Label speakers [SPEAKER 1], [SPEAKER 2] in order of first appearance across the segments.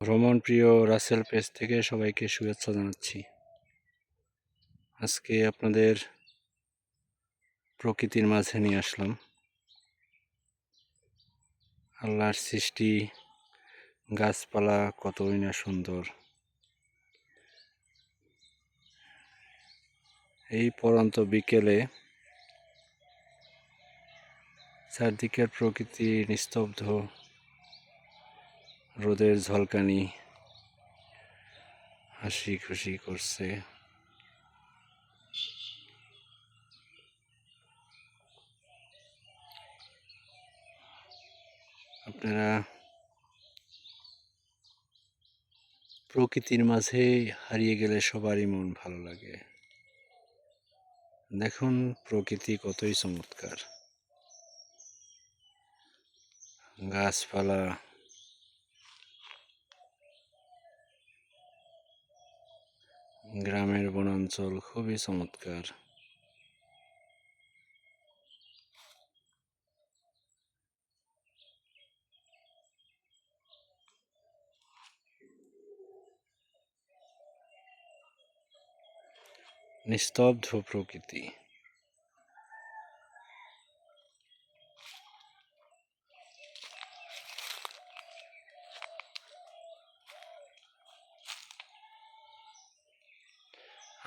[SPEAKER 1] ভ্রমণ প্রিয় রাসেল পেজ থেকে সবাইকে শুভেচ্ছা জানাচ্ছি। আজকে আপনাদের প্রকৃতির মাঝে নিয়ে আসলাম। আল্লাহর সৃষ্টি, গাছপালা কতই না সুন্দর। এই পরন্ত বিকেলে চারদিকের প্রকৃতি নিস্তব্ধ। রোদের ঝলকানি, হাসি খুশি করছে। আপনারা প্রকৃতির মাঝে হারিয়ে গেলে সবারই মন ভালো লাগে। দেখুন প্রকৃতি কতই চমৎকার। গাছপালা গ্রামের বনাঞ্চল খুবই চমৎকার। নিস্তব্ধ প্রকৃতি।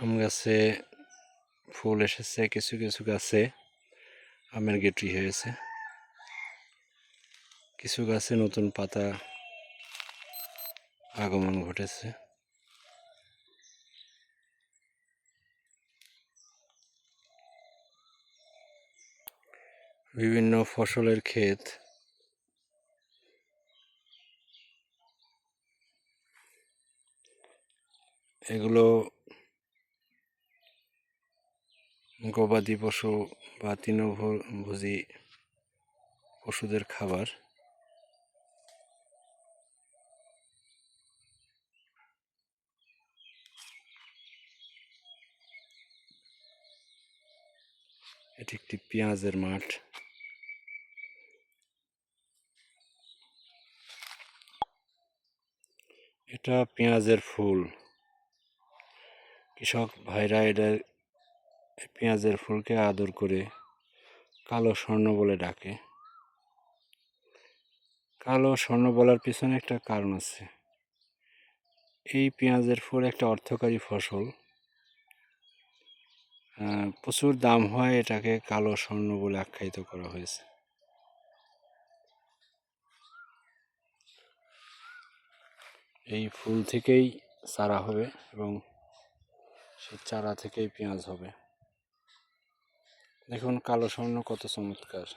[SPEAKER 1] আম গাছে ফুল এসেছে, কিছু কিছু গাছে আমের গেটি হয়েছে। কিছু গাছে নতুন পাতা আগমন ঘটেছে। বিভিন্ন ফসলের ক্ষেত এগুলো গবাদি পশু বা তৃণভোজী পশুদের খাবার। এটি একটি পেঁয়াজের মাঠ। এটা পেঁয়াজের ফুল। কৃষক ভাইরা এটা পেঁয়াজের ফুলকে আদর করে কালো স্বর্ণ বলে ডাকে। কালো স্বর্ণ বলার পিছনে একটা কারণ আছে। এই পেঁয়াজের ফুল একটা অর্থকারী ফসল। প্রচুর দাম হয় এটাকে কালো স্বর্ণ বলে আখ্যায়িত করা হয়েছে। এই ফুল থেকেই চারা হবে এবং সেই চারা থেকেই পেঁয়াজ হবে। দেখুন, কালো স্বর্ণ কত চমৎকার।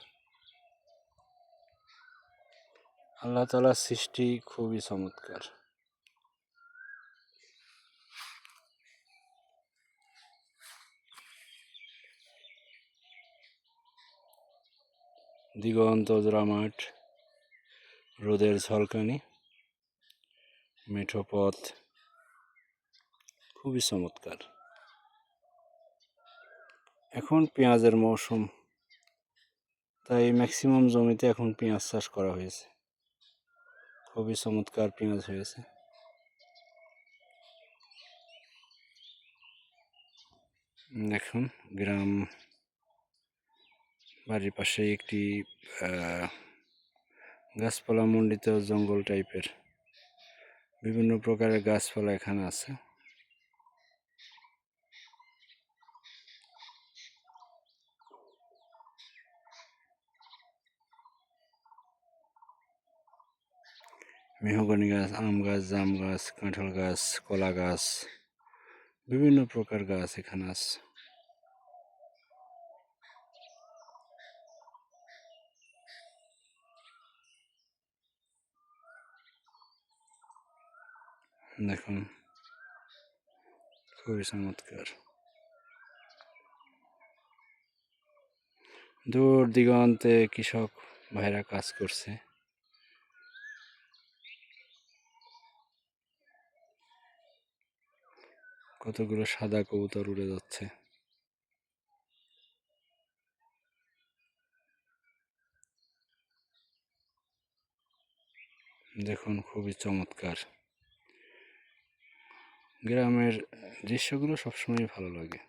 [SPEAKER 1] আল্লাহ তালার সৃষ্টি খুবই চমৎকার। দিগন্ত মাঠ রোদের ঝলকানি, মেঠো পথ, খুবই চমৎকার। এখন পেঁয়াজের মৌসুম। তাই ম্যাক্সিমাম জমিতে এখন পেঁয়াজ চাষ করা হয়েছে। খুবই চমৎকার পেঁয়াজ হয়েছে। দেখুন গ্রাম বাড়ির পাশে একটি গাছপালা মণ্ডিত জঙ্গল টাইপের বিভিন্ন প্রকারের গাছপালা এখানে আছে। মেহগনি গাছ, আম গাছ, জাম গাছ, কাঁঠাল গাছ, কলা গাছ, বিভিন্ন প্রকার গাছ এখানে আছে। দেখুন, খুবই চমৎকার। দূর দিগন্তে কৃষক ভাইরা কাজ করছে। কতগুলো সাদা কবুতর উড়ে যাচ্ছে। দেখুন খুবই চমৎকার। গ্রামের দৃশ্যগুলো সবসময় ভালো লাগে।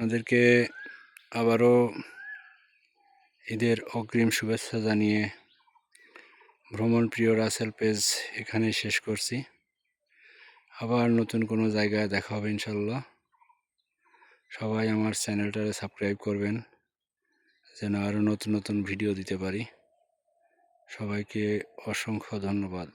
[SPEAKER 1] আপনাদেরকে আবারও ঈদের অগ্রিম শুভেচ্ছা জানিয়ে ভ্রমণ প্রিয় রাসেল পেজ এখানে শেষ করছি। আবার নতুন কোনো জায়গায় দেখা হবে ইনশাল্লাহ সবাই আমার চ্যানেলটারে সাবস্ক্রাইব করবেন, যেন আরও নতুন নতুন ভিডিও দিতে পারি। সবাইকে অসংখ্য ধন্যবাদ।